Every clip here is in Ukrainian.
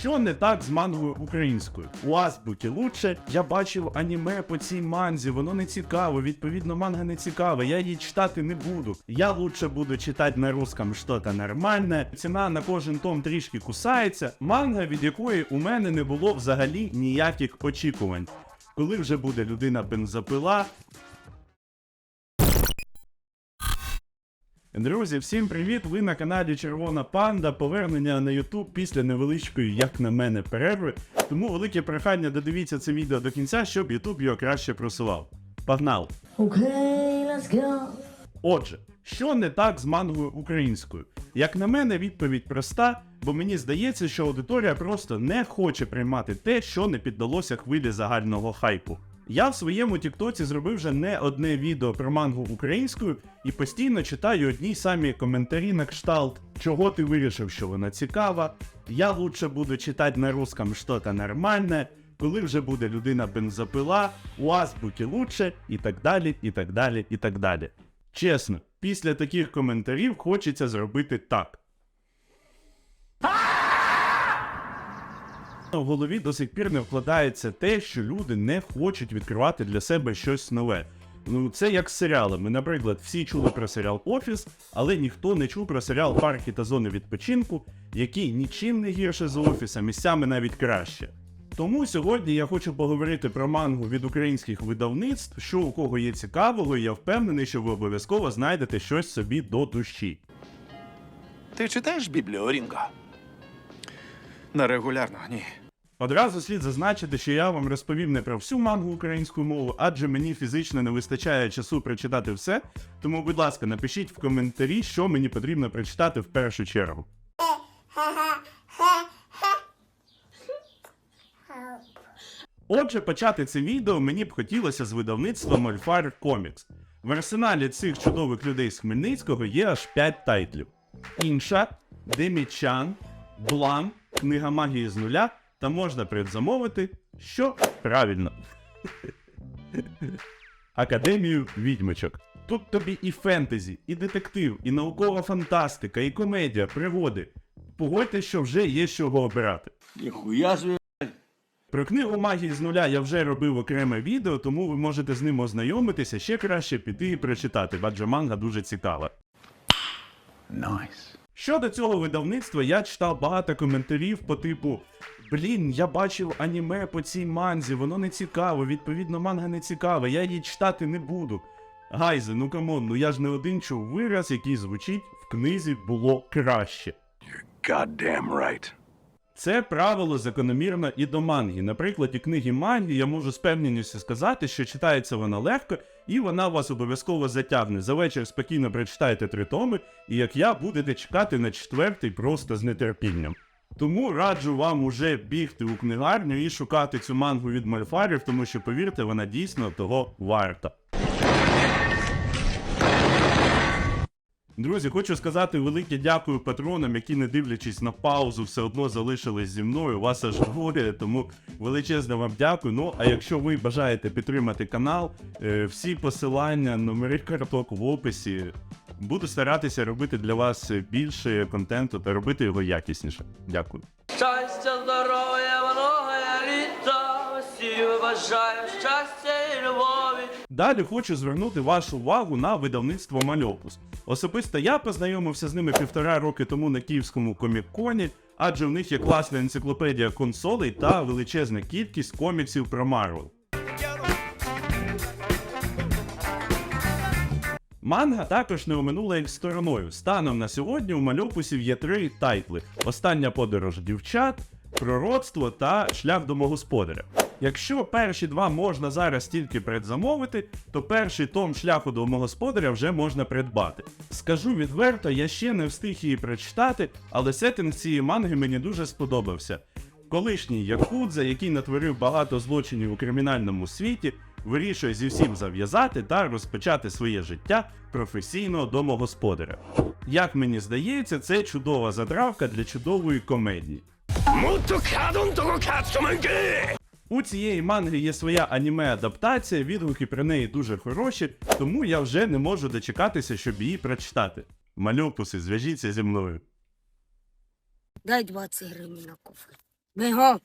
Що не так з мангою українською? У азбуки лучше. Я бачив аніме по цій манзі, воно не цікаво. Відповідно, манга не цікава. Я її читати не буду. Я лучше буду читати на русском що-то нормальне. Ціна на кожен том трішки кусається. Манга, від якої у мене не було взагалі ніяких очікувань. Коли вже буде людина бензопила, Друзі, всім привіт! Ви на каналі Червона Панда. Повернення на YouTube після невеличкої, як на мене, перерви. Тому велике прохання додивіться це відео до кінця, щоб YouTube його краще просував. Погнали! Okay, let's go. Отже, що не так з мангою українською? Як на мене, відповідь проста, бо мені здається, що аудиторія просто не хоче приймати те, що не піддалося хвилі загального хайпу. Я в своєму Тіктоці зробив вже не одне відео про мангу українською і постійно читаю одні й самі коментарі на кшталт, чого ти вирішив, що вона цікава. Я лучше буду читати на русском що-то нормальне, коли вже буде людина бензопила, у азбуки лучше, і так далі, і так далі, і так далі. Чесно, після таких коментарів хочеться зробити так. В голові до сих пір не вкладається те, що люди не хочуть відкривати для себе щось нове. Ну, це як з серіалами. Наприклад, всі чули про серіал Офіс, але ніхто не чув про серіал Парки та зони відпочинку, який нічим не гірше за офіс, а місцями навіть краще. Тому сьогодні я хочу поговорити про мангу від українських видавництв, що у кого є цікавого, і я впевнений, що ви обов'язково знайдете щось собі до душі. Ти читаєш Біблію, Рінго? Нерегулярно, ні. Одразу слід зазначити, що я вам розповів не про всю мангу українською мовою, адже мені фізично не вистачає часу прочитати все. Тому, будь ласка, напишіть в коментарі, що мені потрібно прочитати в першу чергу. Отже, почати це відео мені б хотілося з видавництва Mольфар Comics. В арсеналі цих чудових людей з Хмельницького є аж 5 тайтлів: Інша, Демічан, Блам, Книга магії з нуля, та можна предзамовити, що правильно. Академію відьмочок. Тут тобі і фентезі, і детектив, і наукова фантастика, і комедія, пригоди. Погодьте, що вже є з чого обирати. Ніхуя. Про книгу магії з нуля я вже робив окреме відео, тому ви можете з ним ознайомитися, ще краще піти і прочитати, адже манга дуже цікава. Найс. Щодо цього видавництва, я читав багато коментарів по типу: Блін, я бачив аніме по цій манзі, воно не цікаво, відповідно, манга не цікава, я її читати не буду. Гайзе, ну камон, ну я ж не один чув вираз, який звучить в книзі було краще. Goddamn right. Це правило закономірно і до манги. На прикладі книги манги я можу з певненістю сказати, що читається вона легко, і вона вас обов'язково затягне. За вечір спокійно прочитаєте три томи, і як я будете чекати на четвертий просто з нетерпінням. Тому раджу вам уже бігти у книгарню і шукати цю мангу від мальфарів, тому що повірте, вона дійсно того варта. Друзі, хочу сказати велике дякую патронам, які, не дивлячись на паузу, все одно залишились зі мною. Вас аж двоє, тому величезне вам дякую. Ну а якщо ви бажаєте підтримати канал, е, всі посилання, номери карток в описі. Буду старатися робити для вас більше контенту та робити його якісніше. Дякую. Щастя, здоров'я, многое літа, всім бажаю щастя і любові. Далі хочу звернути вашу увагу на видавництво Мальопус. Особисто я познайомився з ними півтора роки тому на київському комік-коні, адже в них є класна енциклопедія консолей та величезна кількість коміксів про Марвел. Манга також не оминула їх стороною. Станом на сьогодні у мальопусів є три тайтли: Остання подорож дівчат, пророцтво та шлях домогосподаря. Якщо перші два можна зараз тільки предзамовити, то перший том шляху домогосподаря вже можна придбати. Скажу відверто, я ще не встиг її прочитати, але сеттинг цієї манги мені дуже сподобався. Колишній Якудза, який натворив багато злочинів у кримінальному світі, вирішує зі всім зав'язати та розпочати своє життя професійного домогосподаря. Як мені здається, це чудова затравка для чудової комедії. У цієї манги є своя аніме-адаптація, відгуки про неї дуже хороші, тому я вже не можу дочекатися, щоб її прочитати. Мальопуси, зв'яжіться зі мною. Дай 20 гривень на кофе. Бігом.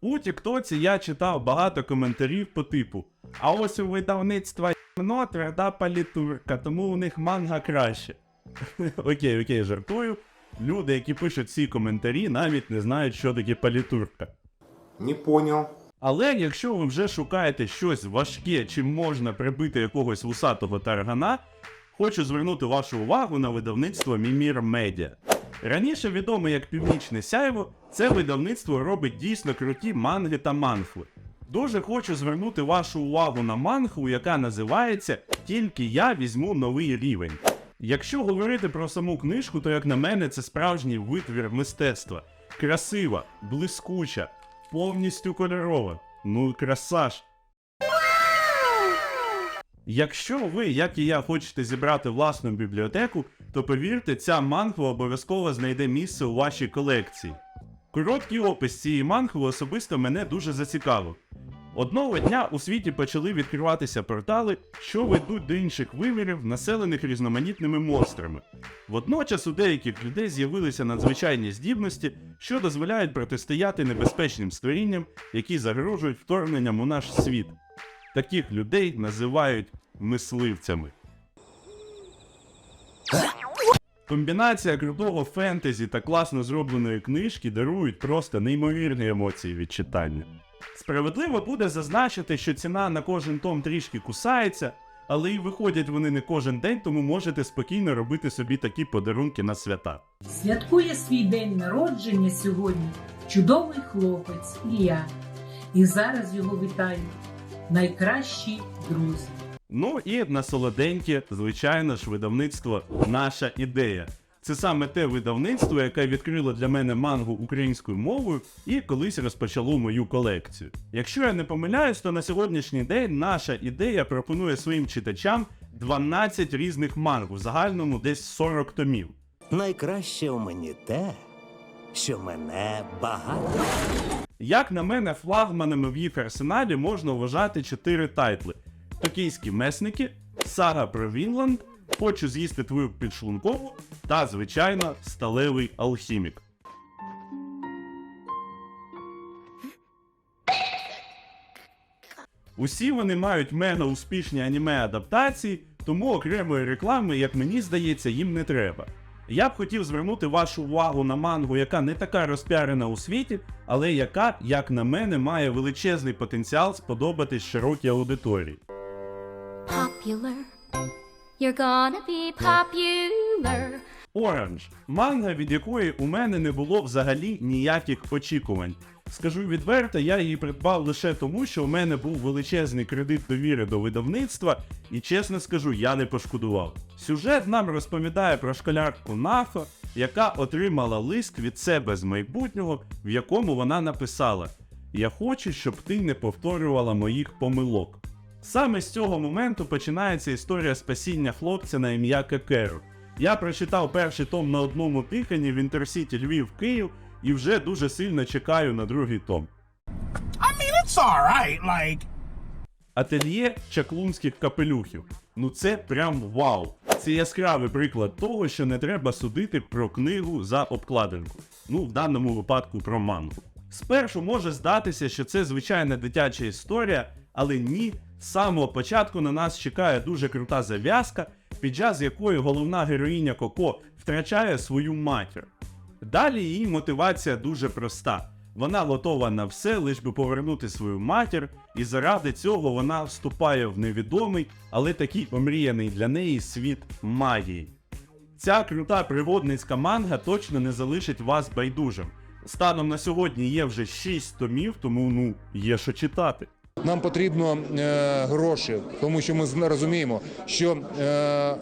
У Тіктоці я читав багато коментарів по типу: а ось у видавництва ***но тверда палітурка, тому у них манга краще. окей, окей, жартую. Люди, які пишуть ці коментарі, навіть не знають, що таке палітурка. Не понял. Але якщо ви вже шукаєте щось важке, чим можна прибити якогось вусатого таргана, хочу звернути вашу увагу на видавництво Мімір Медіа. Раніше відоме як Північне Сяйво, це видавництво робить дійсно круті манги та манхви. Дуже хочу звернути вашу увагу на мангу, яка називається Тільки я візьму новий рівень. Якщо говорити про саму книжку, то як на мене це справжній витвір мистецтва. Красива, блискуча, повністю кольорова. Ну, красаж. Якщо ви, як і я, хочете зібрати власну бібліотеку, то повірте, ця манхва обов'язково знайде місце у вашій колекції. Короткий опис цієї манхви особисто мене дуже зацікавив. Одного дня у світі почали відкриватися портали, що ведуть до інших вимірів, населених різноманітними монстрами. Водночас у деяких людей з'явилися надзвичайні здібності, що дозволяють протистояти небезпечним створінням, які загрожують вторгненням у наш світ. Таких людей називають мисливцями. Комбінація крутого фентезі та класно зробленої книжки дарують просто неймовірні емоції від читання. Справедливо буде зазначити, що ціна на кожен том трішки кусається, але й виходять вони не кожен день, тому можете спокійно робити собі такі подарунки на свята. Святкує свій день народження сьогодні чудовий хлопець Ілля. І зараз його вітають найкращі друзі. Ну і на солоденьке, звичайно ж, видавництво Наша ідея. Це саме те видавництво, яке відкрило для мене мангу українською мовою і колись розпочало мою колекцію. Якщо я не помиляюсь, то на сьогоднішній день наша ідея пропонує своїм читачам 12 різних манг, в загальному десь 40 томів. Найкраще у мені те, що мене багато. Як на мене, флагманами в їх арсеналі можна вважати чотири тайтли: Токійські месники, Сага про Вінланд, Хочу з'їсти твою підшлункову та, звичайно, сталевий алхімік. Усі вони мають мега успішні аніме адаптації, тому окремої реклами, як мені здається, їм не треба. Я б хотів звернути вашу увагу на мангу, яка не така розпіарена у світі, але яка, як на мене, має величезний потенціал сподобатись широкій аудиторії. popular. You're gonna be popular. Оранж манга, від якої у мене не було взагалі ніяких очікувань. Скажу відверто, я її придбав лише тому, що у мене був величезний кредит довіри до видавництва, і чесно скажу, я не пошкодував. Сюжет нам розповідає про школярку Нафо, яка отримала лист від себе з майбутнього, в якому вона написала: Я хочу, щоб ти не повторювала моїх помилок. Саме з цього моменту починається історія спасіння хлопця на ім'я Кекеру. Я прочитав перший том на одному диханні в Інтерсіті Львів Київ і вже дуже сильно чекаю на другий том. It's alright, like. Ательє чаклунських капелюхів. Ну це прям вау. Це яскравий приклад того, що не треба судити про книгу за обкладинку. Ну, в даному випадку про мангу. Спершу може здатися, що це звичайна дитяча історія, але ні, з самого початку на нас чекає дуже крута зав'язка, під час якої головна героїня Коко втрачає свою матір. Далі її мотивація дуже проста. Вона готова на все, лиш би повернути свою матір, і заради цього вона вступає в невідомий, але такий омріяний для неї світ магії. Ця крута пригодницька манга точно не залишить вас байдужим. Станом на сьогодні є вже 6 томів, тому ну є що читати. Нам потрібно е, гроші, тому що ми розуміємо, що е,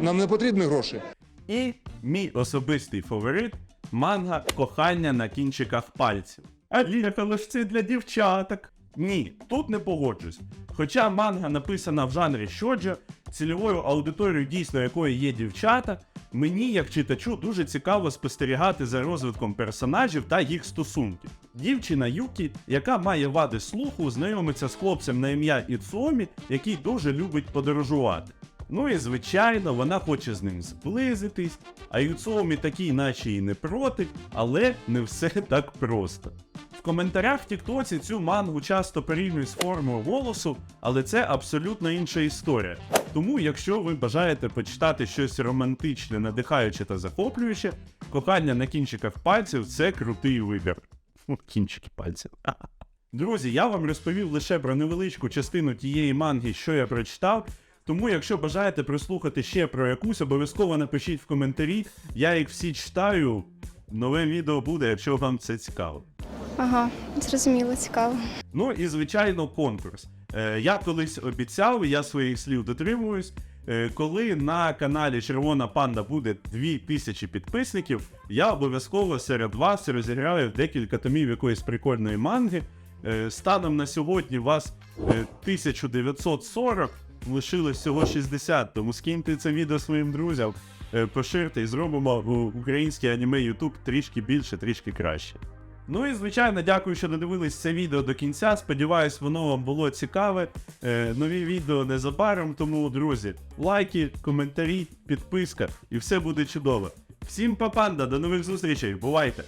нам не потрібні гроші. І мій особистий фаворит манга Кохання на кінчиках пальців. Аліна, але ж це для дівчаток. Ні, тут не погоджусь. Хоча манга написана в жанрі щоджо, цільовою аудиторією дійсно якої є дівчата, мені, як читачу, дуже цікаво спостерігати за розвитком персонажів та їх стосунків. Дівчина Юкі, яка має вади слуху, знайомиться з хлопцем на ім'я Іцуомі, який дуже любить подорожувати. Ну і звичайно, вона хоче з ним зблизитись, а Юцоумі такий, наче і не проти, але не все так просто. В коментарях в Тіктоці цю мангу часто порівнюють з формою голосу, але це абсолютно інша історія. Тому, якщо ви бажаєте почитати щось романтичне, надихаюче та захоплююче, кохання на кінчиках пальців це крутий вибір. Кінчики пальців. Друзі, я вам розповів лише про невеличку частину тієї манги, що я прочитав. Тому, якщо бажаєте прослухати ще про якусь, обов'язково напишіть в коментарі. Я їх всі читаю. Нове відео буде, якщо вам це цікаво. Ага, зрозуміло, цікаво. Ну і звичайно, конкурс. Е, я колись обіцяв, і я своїх слів дотримуюсь. Е, коли на каналі Червона Панда буде 2000 підписників, я обов'язково серед вас розіграю декілька томів якоїсь прикольної манги. Е, станом на сьогодні вас е, 1940, лишилось всього 60, тому скиньте це відео своїм друзям, е, поширте і зробимо у- український аніме YouTube трішки більше, трішки краще. Ну і звичайно, дякую, що додивились це відео до кінця. Сподіваюсь, воно вам було цікаве. Е, нові відео незабаром. Тому, друзі, лайки, коментарі, підписка і все буде чудово. Всім папанда, до нових зустрічей, бувайте!